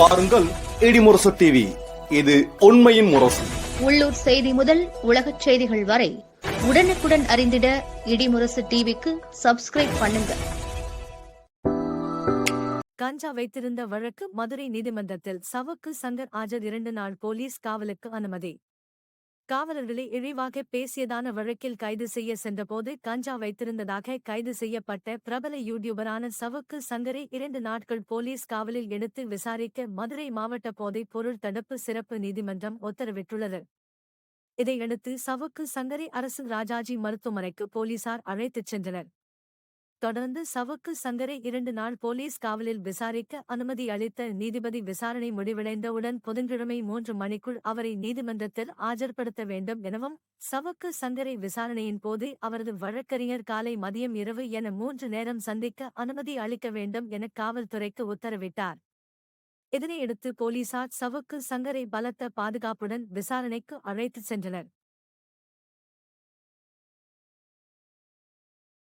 பாருங்கள் இடிமுரசு டிவி இது உண்மையின் முரசு. உள்ளூர் செய்தி முதல் உலகச் செய்திகள் வரை உடனுக்குடன் அறிந்திட இடிமுரசு டிவிக்கு சப்ஸ்கிரைப் பண்ணுங்க. கஞ்சா வைத்திருந்த வழக்கு மதுரை நீதிமன்றத்தில் சவுக்கு சங்கர் ஆஜர் இரண்டு நாள் போலீஸ் காவலுக்கு அனுமதி. காவலர்களை இழிவாக பேசியதான வழக்கில் கைது செய்ய சென்றபோது கஞ்சா வைத்திருந்ததாக கைது செய்யப்பட்ட பிரபல யூடியூபரான சவுக்கு சங்கரை இரண்டு நாட்கள் போலீஸ் காவலில் எடுத்து விசாரிக்க மதுரை மாவட்ட போதைப் பொருள் தடுப்பு சிறப்பு நீதிமன்றம் உத்தரவிட்டுள்ளது. இதையடுத்து சவுக்கு சங்கரை அரசு ராஜாஜி மருத்துவமனைக்கு போலீசார் அழைத்துச் சென்றனர். தொடர்ந்து சவுக்கு சங்கரை இரண்டு நாள் போலீஸ் காவலில் விசாரிக்க அனுமதி அளித்த நீதிபதி விசாரணை முடிவடைந்தவுடன் புதன்கிழமை மூன்று மணிக்குள் அவரை நீதிமன்றத்தில் ஆஜர்படுத்த வேண்டும் எனவும் சவுக்கு சங்கரை விசாரணையின் போது அவரது வழக்கறிஞர் காலை மதியம் இரவு என மூன்று நேரம் சந்திக்க அனுமதி அளிக்க வேண்டும் என காவல்துறைக்கு உத்தரவிட்டார். இதனையடுத்து போலீசார் சவுக்கு சங்கரை பலத்த பாதுகாப்புடன் விசாரணைக்கு அழைத்துச் சென்றனர்.